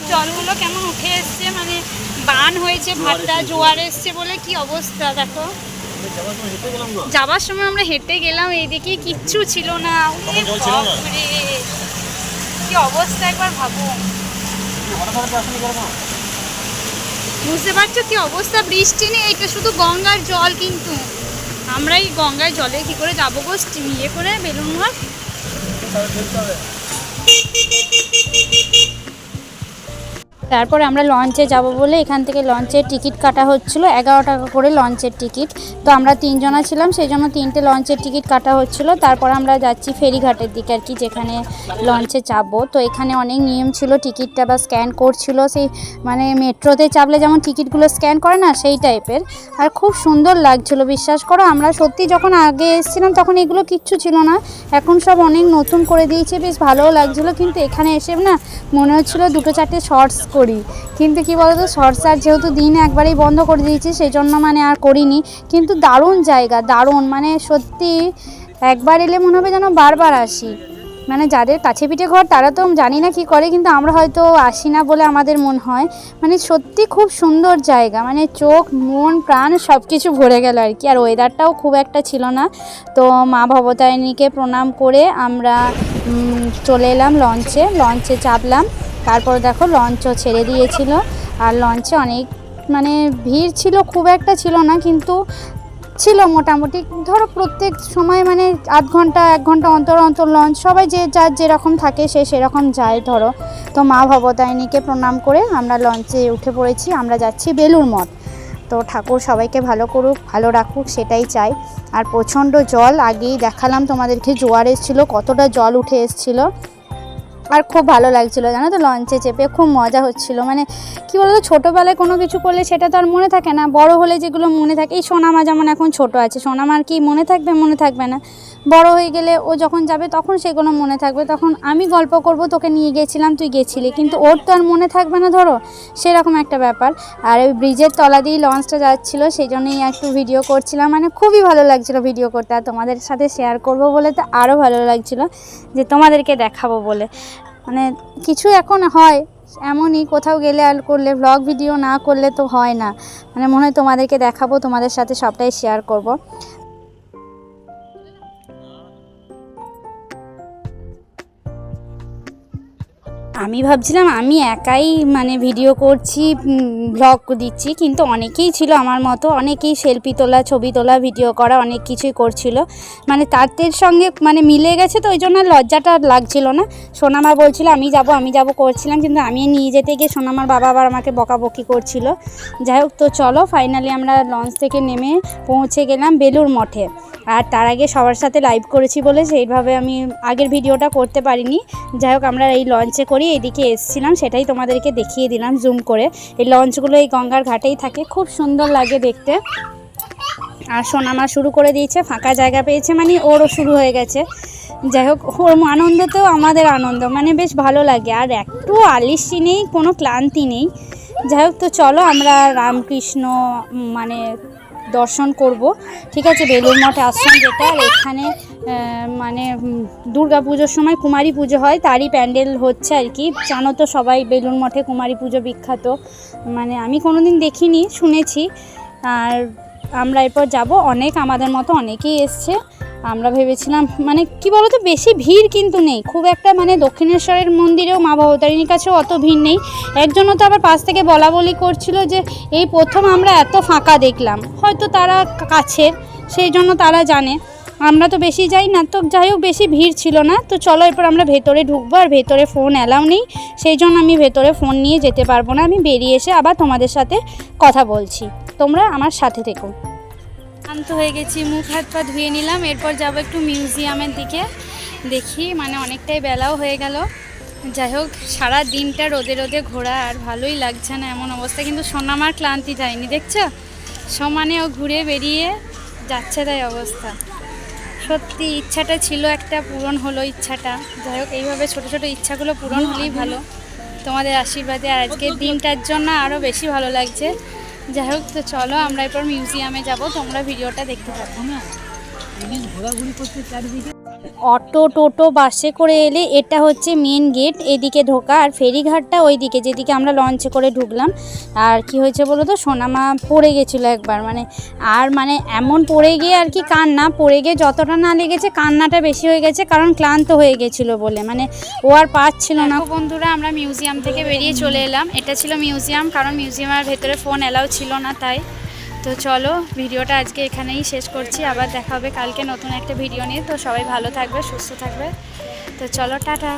জলগুলো কেমন উঠে এসছে? মানে বান হয়েছে ভাট্টা জোয়ার এসছে বলে কি অবস্থা দেখো? যাবার সময় আমরা হেঁটে গেলাম এইদিকে কিচ্ছু ছিল না। কি অবস্থা একবার ভাবো। বুঝতে পারছ কি অবস্থা? বৃষ্টি নেই এটা শুধু গঙ্গার জল কিন্তু। আমরা এই গঙ্গার জলে কি করে যাব গো? ইয়ে করে বেলুন ঘাট তারপরে আমরা লঞ্চে যাব বলে এখান থেকে লঞ্চের টিকিট কাটা হচ্ছিল এগারো টাকা করে লঞ্চের টিকিট। তো আমরা তিনজনা ছিলাম, সেই জন্য তিনটে লঞ্চের টিকিট কাটা হচ্ছিল। তারপর আমরা যাচ্ছি ফেরিঘাটের দিকে আর কি, যেখানে লঞ্চে চাপবো। তো এখানে অনেক নিয়ম ছিল, টিকিটটা বা স্ক্যান করছিল। সেই মানে মেট্রোতে চাপলে যেমন টিকিটগুলো স্ক্যান করে না, সেই টাইপের। আর খুব সুন্দর লাগছিল, বিশ্বাস করো। আমরা সত্যি যখন আগে এসেছিলাম তখন এগুলো কিচ্ছু ছিল না। এখন সব অনেক নতুন করে দিয়েছে, বেশ ভালোও লাগছিল। কিন্তু এখানে এসে না মনে হচ্ছিল দুটো চারটে শর্টস করি। কিন্তু কি বলতো শর্টস আর যেহেতু দিন একবারেই বন্ধ করে দিয়েছি সেই জন্য মানে আর করিনি। কিন্তু দারুণ জায়গা, দারুণ। মানে সত্যি একবার এলে মনে হবে যেন বারবার আসি। মানে যাদের কাছে পিঠে ঘর, তারা তো জানি না কি করে, কিন্তু আমরা হয়তো আসি না বলে আমাদের মন হয়। মানে সত্যি খুব সুন্দর জায়গা। মানে চোখ, মন, প্রাণ সব কিছু ভরে গেল আর কি। আর ওয়েদারটাও খুব একটা ছিল না। তো মা ভবতারিণীকে প্রণাম করে আমরা চলে এলাম লঞ্চে লঞ্চে চাপলাম। তারপর দেখো লঞ্চও ছেড়ে দিয়েছিল। আর লঞ্চে অনেক মানে ভিড় ছিল, খুব একটা ছিল না, কিন্তু ছিল মোটামুটি। ধরো প্রত্যেক সময় মানে আধ ঘণ্টা, এক ঘণ্টা অন্তর অন্তর লঞ্চ, সবাই যে যার যেরকম থাকে সে সেরকম যায়, ধরো। তো মা ভবতারিণীকে প্রণাম করে আমরা লঞ্চে উঠে পড়েছি, আমরা যাচ্ছি বেলুর মঠ। তো ঠাকুর সবাইকে ভালো করুক, ভালো রাখুক, সেটাই চাই। আর প্রচণ্ড জল, আগেই দেখালাম তোমাদেরকে, জোয়ার এসেছিল কতটা জল উঠে এসেছিল। আর খুব ভালো লাগছিল, জানো তো লঞ্চে চেপে খুব মজা হচ্ছিল। মানে কি বলতো, ছোটোবেলায় কোনো কিছু করলে সেটা তো আর মনে থাকে না। বড় হলে যেগুলো মনে থাকে, এই সোনামা যেমন এখন ছোট আছে, সোনামার কি মনে থাকবে মনে থাকবে না। বড় হয়ে গেলে ও যখন যাবে, তখন সেগুলো মনে থাকবে। তখন আমি গল্প করব, তোকে নিয়ে গেছিলাম, তুই গেছিলি। কিন্তু ওর তো আর মনে থাকবে না, ধরো, সেরকম একটা ব্যাপার। আর ওই ব্রিজের তলা দিয়েই লঞ্চটা যাচ্ছিল সেই জন্যই একটু ভিডিও করছিলাম। মানে খুবই ভালো লাগছিল ভিডিও করতে, আর তোমাদের সাথে শেয়ার করব বলে তো আরও ভালো লাগছিল, যে তোমাদেরকে দেখাবো বলে। মানে কিছু এখন হয়, এমনই কোথাও গেলে আর করলে ব্লগ ভিডিও না করলে তো হয় না। মানে মনে হয় তোমাদেরকে দেখাবো, তোমাদের সাথে সবটাই শেয়ার করব। আমি ভাবছিলাম আমি একাই মানে ভিডিও করছি ব্লগ দিচ্ছি, কিন্তু অনেকেই ছিল আমার মতো, অনেকেই সেলফি তোলা, ছবি তোলা ভিডিও করা, অনেক কিছুই করছিল। মানে তাদের সঙ্গে মানে মিলে গেছে তো ওই জন্য লজ্জাটা লাগছিল না। সোনামা বলছিল, আমি যাব আমি যাব করছিলাম, কিন্তু আমি নিয়ে যেতে গিয়ে সোনামার বাবা আবার আমাকে বকাবকি করছিল। যাই হোক, তো চলো ফাইনালি আমরা লঞ্চ থেকে নেমে পৌঁছে গেলাম বেলুর মঠে। আর তার আগে সবার সাথে লাইভ করেছি বলে সেইভাবে আমি আগের ভিডিওটা করতে পারিনি। যাই হোক, আমরা এই লঞ্চে করি এদিকে এসেছিলাম, সেটাই তোমাদেরকে দেখিয়ে দিলাম জুম করে। এই লঞ্চগুলো এই গঙ্গার ঘাটেই থাকে, খুব সুন্দর লাগে দেখতে। আর সোনামা শুরু করে দিয়েছে, ফাঁকা জায়গা পেয়েছে মানে ওরও শুরু হয়ে গেছে। যাই হোক, ওর আনন্দ তো আমাদের আনন্দ মানে বেশ ভালো লাগে। আর একটু আলিসি নেই, কোনো ক্লান্তি নেই। যাই হোক, তো চলো আমরা রামকৃষ্ণ মানে দর্শন করব। ঠিক আছে বেলুর মঠ আশ্রম যেটা এখানে মানে দুর্গা পুজোর সময় কুমারী পুজো হয়, তারই প্যান্ডেল হচ্ছে আর কি। জানো তো সবাই বেলুর মঠে কুমারী পুজো বিখ্যাত। মানে আমি কোনোদিন দেখিনি, শুনেছি। আর আমরা এরপর যাব, অনেক আমাদের মতো অনেকেই এসছে। আমরা ভেবেছিলাম মানে কি বলতো, বেশি ভিড় কিন্তু নেই। খুব একটা মানে দক্ষিণেশ্বরের মন্দিরেও মা ভবতারিণীর কাছেও অত ভিড় নেই। একজনও তো আবার পাশ থেকে বলা বলি করছিল যে, এই প্রথম আমরা এত ফাঁকা দেখলাম। হয়তো তারা কাছের, সেই জন্য তারা জানে। আমরা তো বেশি যাই না, তো যাই হোক, বেশি ভিড় ছিল না। তো চলো, এরপর আমরা ভেতরে ঢুকবো, আর ভেতরে ফোন অ্যালাউ নেই। সেই জন্য আমি ভেতরে ফোন নিয়ে যেতে পারব না। আমি বেরিয়ে এসে আবার তোমাদের সাথে কথা বলছি। তোমরা আমার সাথে থেকো। শান্ত হয়ে গেছি, মুখ হাত পা ধুয়ে নিলাম, এরপর যাব একটু মিউজিয়ামের দিকে। দেখি মানে অনেকটাই বেলাও হয়ে গেল। যাই হোক, সারা দিনটা রোদে রোদে ঘোরা আর ভালোই লাগছে না এমন অবস্থা। কিন্তু সোনামার ক্লান্তি যায়নি, দেখছ? সমানে ও ঘুরে বেরিয়ে যাচ্ছে তাই অবস্থা। সত্যি, ইচ্ছাটা ছিল একটা, পূরণ হলো ইচ্ছাটা। যাই হোক, এইভাবে ছোট ছোট ইচ্ছাগুলো পূরণ হলেই ভালো। তোমাদের আশীর্বাদে আর আজকের দিনটার জন্য আরও বেশি ভালো লাগছে। যাই হোক, তো চলো আমরা এরপর মিউজিয়ামে যাব, তোমরা ভিডিওটা দেখতে পাবো না ঘোরাঘুরি করতে চারিদিকে। অটো টোটো বাসে করে এলে এটা হচ্ছে মেন গেট এদিকে ঢোকা আর ফেরিঘাটটা ওইদিকে, যেদিকে আমরা লঞ্চে করে ঢুকলাম। আর কি হয়েছে বলো তো? সোনামা পড়ে গেছিল একবার মানে আর মানে এমন পড়ে গিয়ে আর কি কান্না, পড়ে গিয়ে যতটা না লেগেছে কান্নাটা বেশি হয়ে গেছে, কারণ ক্লান্ত হয়ে গেছিল বলে মানে ও আর পাচ্ছিল না। বন্ধুরা, আমরা মিউজিয়াম থেকে বেরিয়ে চলে এলাম। এটা ছিল মিউজিয়াম কারণ মিউজিয়ামের ভেতরে ফোন অ্যালাউ ছিল না তাই। তো চলো, ভিডিওটা আজকে এখানেই শেষ করছি। আবার দেখা হবে কালকে নতুন একটা ভিডিও নিয়ে। তো সবাই ভালো থাকবে, সুস্থ থাকবে। তো চলো, টাটা।